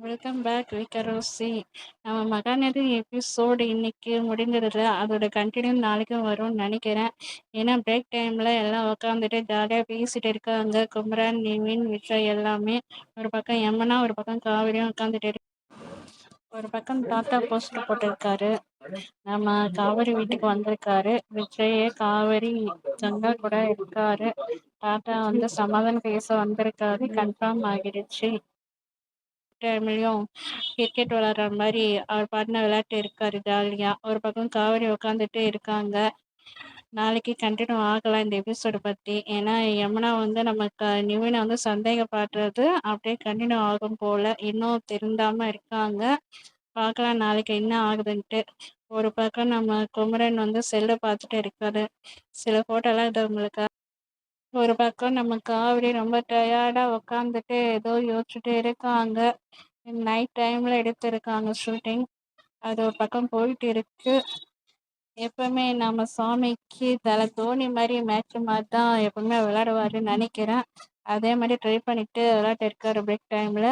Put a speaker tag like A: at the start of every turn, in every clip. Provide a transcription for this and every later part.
A: Welcome back விக்கரோசி நம்ம Mahanadi episode இன்னைக்கு முடிஞ்சிருது அதோட கண்டினியூ நாளைக்கும் வரும்னு நினைக்கிறேன். ஏன்னா பிரேக் டைமில் எல்லாம் உட்காந்துட்டு ஜாலியாக பேசிட்டு இருக்காங்க. குமரன் நிவின் விஜய் எல்லாமே. ஒரு பக்கம் யமுனா ஒரு பக்கம் காவிரியும் உட்காந்துட்டு இருக்கு ஒரு பக்கம் தாத்தா போஸ்ட் போட்டிருக்காரு. நம்ம காவிரி வீட்டுக்கு வந்திருக்காரு. விஜய காவிரி கங்கா கூட இருக்காரு. தாத்தா வந்து சமாதானம் பேச வந்திருக்காரு. கன்ஃபார்ம் ஆகிடுச்சு. டைம்லயும் கிரிக்கெட் விளாடுற மாதிரி அவர் பாட்டுன விளையாட்டு இருக்காரு ஜாலியா ஒரு பக்கம் காவிரி உட்காந்துட்டு இருக்காங்க. நாளைக்கு கண்டினியூ ஆகலாம் இந்த எபிசோடு பத்தி. ஏன்னா யமுனா வந்து நமக்கு நிவினை வந்து சந்தேகப்படுறது அப்படியே கண்டினியூ ஆகும் போல. இன்னும் திருந்தாம இருக்காங்க. பார்க்கலாம் நாளைக்கு என்ன ஆகுதுன்ட்டு. ஒரு பக்கம் நம்ம குமரன் வந்து செல்லை பார்த்துட்டு இருக்காரு. சில போட்டோலாம் இது உங்களுக்கு ஒரு பக்கம் நம்ம காவிரி ரொம்ப டயர்டா உக்காந்துட்டு ஏதோ யோசிச்சுட்டு இருக்காங்க. நைட் டைம்ல எடுத்திருக்காங்க ஷூட்டிங் அது ஒரு பக்கம் போயிட்டு இருக்கு. எப்பவுமே நம்ம சாமிக்கு தலை தோனி மாதிரி மேட்ச் மாதிரி தான் எப்பவுமே விளையாடுவாருன்னு நினைக்கிறேன். அதே மாதிரி ட்ரை பண்ணிட்டு விளையாட்டு இருக்காரு பிரேக் டைம்ல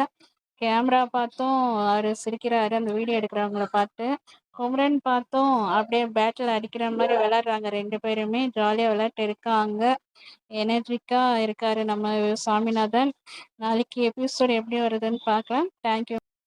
A: கேமரா பார்த்தும் அவர் சிரிக்கிறாரு. அந்த வீடியோ எடுக்கிறவங்கள பார்த்து குமரன் பார்த்தோம். அப்படியே பேட்டில் அடிக்கிற மாதிரி விளையாடுறாங்க ரெண்டு பேருமே. ஜாலியாக விளையாட்டு இருக்காங்க. எனர்ஜிக்கா இருக்காரு நம்ம சாமிநாதன். நாளைக்கு எபிசோடு எப்படி வருதுன்னு பார்க்கலாம். தேங்க்யூ